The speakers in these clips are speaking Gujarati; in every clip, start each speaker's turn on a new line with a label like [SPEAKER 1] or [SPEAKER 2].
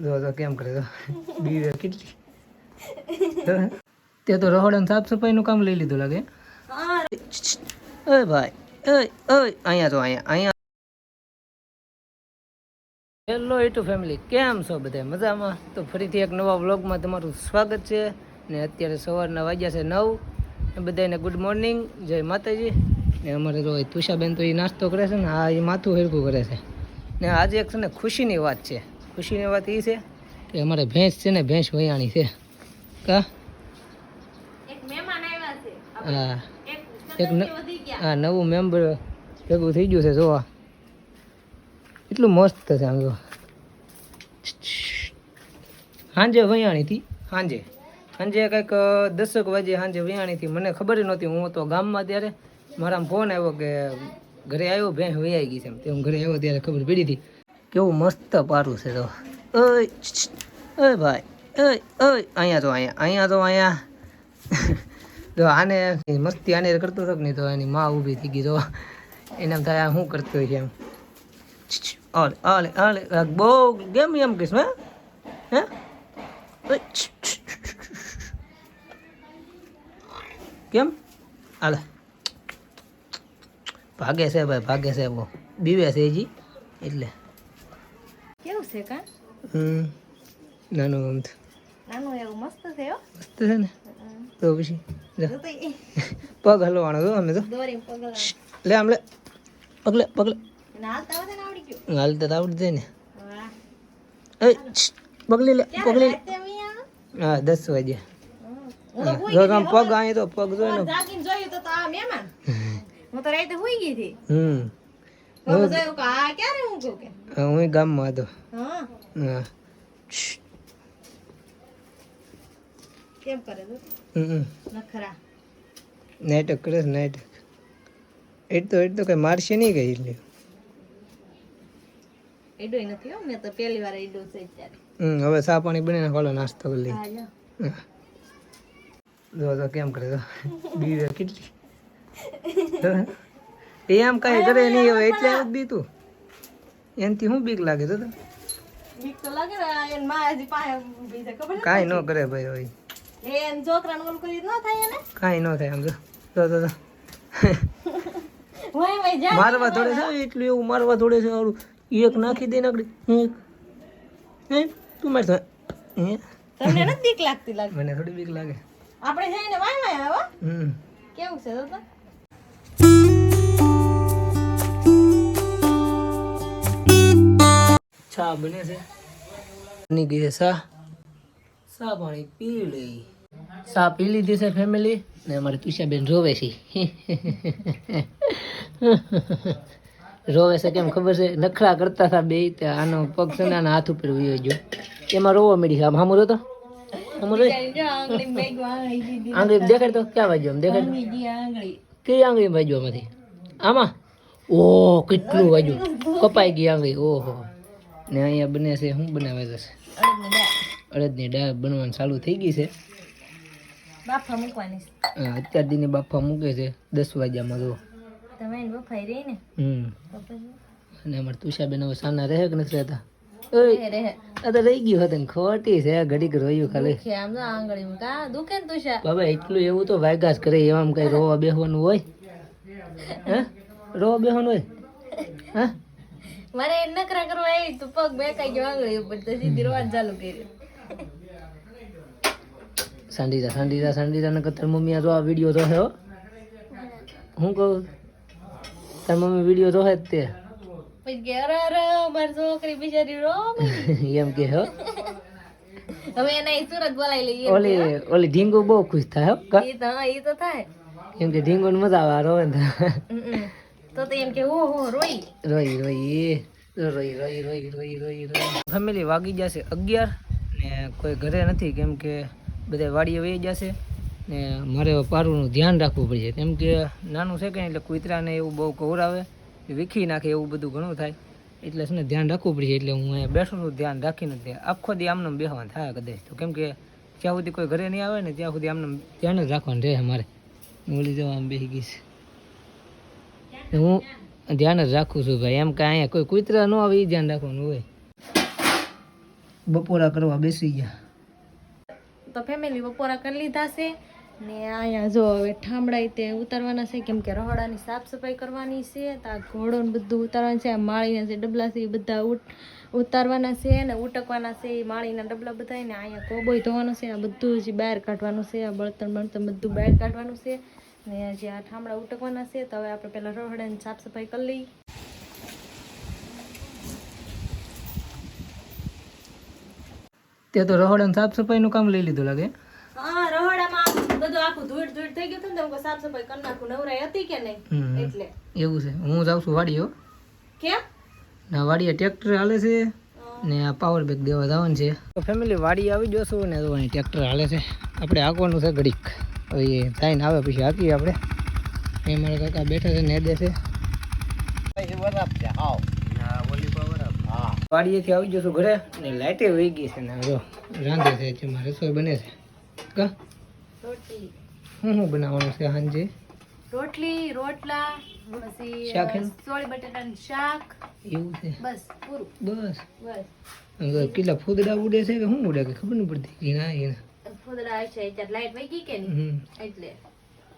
[SPEAKER 1] જો તો કેમ કરે તો? બીવે કેટલી તે તો રહોડા સાફ સફાઈનું કામ લઈ લીધું લાગે. ઓય ભાઈ ઓય ઓય અહીંયા તો અહીંયા અહીંયા. હેલો ટુ ફેમિલી કેમ છો બધા? મજામાં? તો ફરીથી એક નવા વ્લોગમાં તમારું સ્વાગત છે. ને અત્યારે સવારના વાગ્યા છે નવ. ને બધાને ગુડ મોર્નિંગ જય માતાજી. ને અમારે તો તુષાબેન તો એ નાસ્તો કરે છે ને આ એ માથું હરકું કરે છે. ને આજે એક છે ને ખુશીની વાત છે. ખુશીની વાત એ છે કે અમારે ભેંસ છે ને ભેંસ વયાણી છે. કા? હા. એક હા નવું મેમ્બર ભેગું થઈ ગયું છે જોવા. એટલું મસ્ત છે આમ જો સાંજે વયાણી હતી સાંજે સાંજે કંઈક દસક વાગે સાંજે વયાણી હતી. મને ખબર નહોતી હું તો ગામમાં ત્યારે. મારા ફોન આવ્યો કે ઘરે આવ્યો ભેંસ વૈયાઈ ગઈ છે એમ. તે હું ઘરે આવ્યો ત્યારે ખબર પડી હતી. કેવું મસ્ત પારું છે તો. ઓય ઓય ભાઈ, ઓય ઓય. અહીંયા તો અહીંયા અહીંયા તો અહીંયા. તો આને મસ્તી આને કરતો હતો નહીં તો એની માં ઊભી થઈ ગઈ તો. એને એમ થાય શું કરતો છે એમ. ઓલે ઓલે ઓલે બહુ કેમ એમ કહીશ, હે? હે. કેમ? હાલે. ભાગે છે ભાઈ, ભાગે છે બહુ બીવે છે હજી. એટલે.
[SPEAKER 2] કેવું છે કા?
[SPEAKER 1] હમ નાનું આમ
[SPEAKER 2] નાનું એવું મસ્ત છે હો.
[SPEAKER 1] મસ્ત છે ને? તો પછી પગ હલવાનો તો અમે તો. લે આમ લે. પગલે પગલે. હાલતા તો આવડી જાય ને. પગલી લે પગલી લે. હા દસ વાગ્યા આમ પગ તો પગ જોઈ ને
[SPEAKER 2] જાગીને જોયું તો આ મહેમાન. હું તો રાતે હુઈ ગઈ હતી.
[SPEAKER 1] હમ.
[SPEAKER 2] હું
[SPEAKER 1] ગામમાં હતો.
[SPEAKER 2] હા. કેમ કરે. નખરા.
[SPEAKER 1] નાટક કરે નાટક. એ તો એ તો કઈ મારશે નહીં કઈ એટલે.
[SPEAKER 2] એડોય નથી હો મેં તો પહેલી વાર એડો છે ત્યારે
[SPEAKER 1] હમ હવે સા પાણી બને ખોલો નાસ્તો કરી લઈ
[SPEAKER 2] હા.
[SPEAKER 1] જો તો કેમ કરે તો? બીવે કેટલી? એ આમ કાંઈ કરે નહીં હવે એટલે જ દીધું એનથી શું બીક લાગે તો કાંઈ ન કરે ભાઈ હવે કાંઈ ન થાય આમ જો. તો તો
[SPEAKER 2] હોય હોય
[SPEAKER 1] મારવા થોડે છે એટલું એવું મારવા થોડે છે સારું એક નાખી દે નાખડી એક. હે? તું મારતો હે?
[SPEAKER 2] તમને નથી બીક લાગતી લાગે?
[SPEAKER 1] મને થોડી બીક લાગે.
[SPEAKER 2] આપણે જઈને વાય વાય આવો.
[SPEAKER 1] હમ.
[SPEAKER 2] કેવું છે તો
[SPEAKER 1] ચા બને છે? બની ગઈ છે ચા ચા પાણી પી લઈ ચા પી લીધી છે ફેમિલી ને અમારી તુષાબેન રોવે છે. રોવે છે કેમ ખબર છે? નખરા કરતા હતા બે, તે આનો પગ છે ને આના હાથ ઉપર ઉયો ગયો. એમાં રોવા મળી છે. આમ હામું રોતો
[SPEAKER 2] આંગળી
[SPEAKER 1] દેખાડ તો? ક્યાં વાગ્યો? આમ દેખાડ કઈ આંગળી વાગ્યો આમાંથી? આમાં? ઓહ, કેટલું વાગ્યું? કપાઈ ગઈ આંગળી. ઓહો. ને અહીંયા બને છે શું બનાવે છે
[SPEAKER 2] અડદની દાળ.
[SPEAKER 1] બનવાનું ચાલુ થઈ ગઈ છે.
[SPEAKER 2] બાફા મૂકવાની
[SPEAKER 1] હા, અત્યાર દીને બાફા મૂકે છે દસ વાગ્યામાં જો
[SPEAKER 2] તમે બફાઈ રહી ને
[SPEAKER 1] હમ. અને અમારે તુષાબેન હવે સાના રહે કે નથી રહેતા? તો રહી ગયું હતું ખોટી છે ઘડીક રોયું ખાલી.
[SPEAKER 2] દુખે તુષા?
[SPEAKER 1] બાબા એટલું એવું તો વાયગાસ કરે એવામાં કઈ રોવા બેહવાનું હોય? હા? રોવા બેહવાનું હોય? હા?
[SPEAKER 2] મારે એ નકરા કરવા આવી તો પગ બેકાઈ ગયો આંગળી ઉપર તો સીધી રોવા ચાલુ કર્યું.
[SPEAKER 1] સાંડીજા સાંડીજા સંડીદા ને તાર મમ્મી આ જો આ વીડિયો જોહે હો. હું કહું? તાર મમ્મી વીડિયો જોહે જ તે.
[SPEAKER 2] પછી કે અરે અરે મારી છોકરી બિચારી રો
[SPEAKER 1] એમ કે હો.
[SPEAKER 2] હવે એને ઈ સુરત બોલાવી લઈએ
[SPEAKER 1] ઓલી ઓલી ઢીંગુ બહુ ખુશ થાય હો
[SPEAKER 2] ઈ તો ઈ તો થાય.
[SPEAKER 1] કેમ કે ઢીંગુ મજા આવે રોવે તો.
[SPEAKER 2] તો એમ કે ઓ હો રોઈ.
[SPEAKER 1] રોઈ રોઈ. રોઈ રોઈ રોઈ રોઈ રોઈ રોઈ. ફેમિલી વાગી જશે અગિયાર ને કોઈ ઘરે નથી કેમ કે બધા વાડીએ વહી જશે ને મારે પારુંનું ધ્યાન રાખવું પડશે. કેમ કે નાનું છે કે એટલે કૂતરાને એવું બહુ કવરાવે વીખી નાખે એવું બધું ઘણું થાય. એટલે છે ને ધ્યાન રાખવું પડશે એટલે હું અહીંયા બેઠું ધ્યાન રાખીને જ આખો દી આમને બેહવા થાય કદાચ તો. કેમ કે જ્યાં સુધી કોઈ ઘરે નહીં આવે ને ત્યાં સુધી આમને ધ્યાન જ રાખવાનું રહે મારે ઓલી જવા આમ બેસી ગઈ છે. હું ધ્યાન જ રાખું છું ભાઈ. એમ કે અહીંયા કોઈ કૂતરા ન આવે એ ધ્યાન રાખવાનું હોય. બપોરા કરવા બેસી ગયા.
[SPEAKER 2] તો ફેમિલી બપોરા કરી લીધા છે. ને અહીંયા જો હવે ઠામડા તે ઉતારવાના છે કેમ કે રહોડાની સાફ સફાઈ કરવાની છે તો આ ઘોડો ને બધું ઉતારવાનું છે આ માળીના જે ડબલા છે એ બધા ઉટ ઉતારવાના છે ને ઉટકવાના છે એ માળીના ડબલા બધા ને અહીંયા કોબોય ધોવાનો છે આ બધું જ બહાર કાઢવાનું છે આ બળતણ બળતણ બધું બહાર કાઢવાનું છે. ને જે આ ઠામડા ઉટકવાના છે તો હવે આપણે પહેલાં રહોડાની સાફ સફાઈ કરી લઈએ.
[SPEAKER 1] તે તો રહોડાની સાફ સફાઈનું કામ લઈ લીધું લાગે.
[SPEAKER 2] હા રહોડામાં બધું આખું ધૂળ ધૂળ થઈ ગયું હતું ને તો સાફ સફાઈ કરી નાખું. નવરાઈ હતી કે નહીં? એટલે.
[SPEAKER 1] એવું છે. હું જાઉં છું વાડીઓ
[SPEAKER 2] કેમ?
[SPEAKER 1] ના વાડીએ ટ્રેક્ટર હાલે છે ને આ પાવર બેગ દેવા જવાનું છે. તો ફેમિલી વાડી આવી જશું ને તો અહીં ટ્રેક્ટર હાલે છે. આપણે આગવાનું છે ઘડીક. હવે એ થઈને આવે પછી આપીએ આપણે. એ મારા કાકા બેઠા છે ને દે છે. વાડીએથી આવી જશું ઘરે ને લાઇટે વહી ગઈ છે ને જો રાંધે છે જેમાં રસોઈ બને છે. કા?
[SPEAKER 2] રોટલી.
[SPEAKER 1] શું શું બનાવવાનું છે સાંજે
[SPEAKER 2] રોટલી રોટલા પછી? બટાટાનું શાક.
[SPEAKER 1] એવું છે?
[SPEAKER 2] બસ પૂરું.
[SPEAKER 1] બસ.
[SPEAKER 2] બસ.
[SPEAKER 1] કેટલા ફૂદડા ઉડે છે કે શું ઉડે? કે ખબર નહીં પડતી. કે ના. એના
[SPEAKER 2] ફૂદડા છે અત્યારે લાઈટ વહી ગઈ કે નહીં એટલે.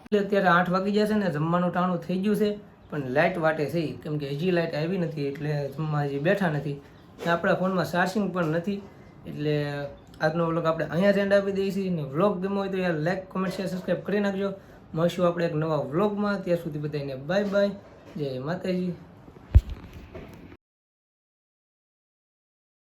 [SPEAKER 1] એટલે અત્યારે આઠ વાગી જશે ને જમવાનું ટાણું થઈ ગયું છે પણ લાઇટ વાટે છે. કેમ કે હજી લાઇટ આવી નથી એટલે જમવા હજી બેઠા નથી. ને આપણા ફોનમાં ચાર્જિંગ પણ નથી એટલે આજનો વ્લોગ આપણે અહીંયા જ એન્ડ આપી દઈએ છીએ ને વ્લોગ ગમ્યો હોય તો યાર લાઇક કોમેન્ટ શેર સબસ્ક્રાઈબ કરી નાખજો. મળશું આપણે એક નવા વ્લોગમાં ત્યાં સુધી બધાને બાય બાય જય માતાજી.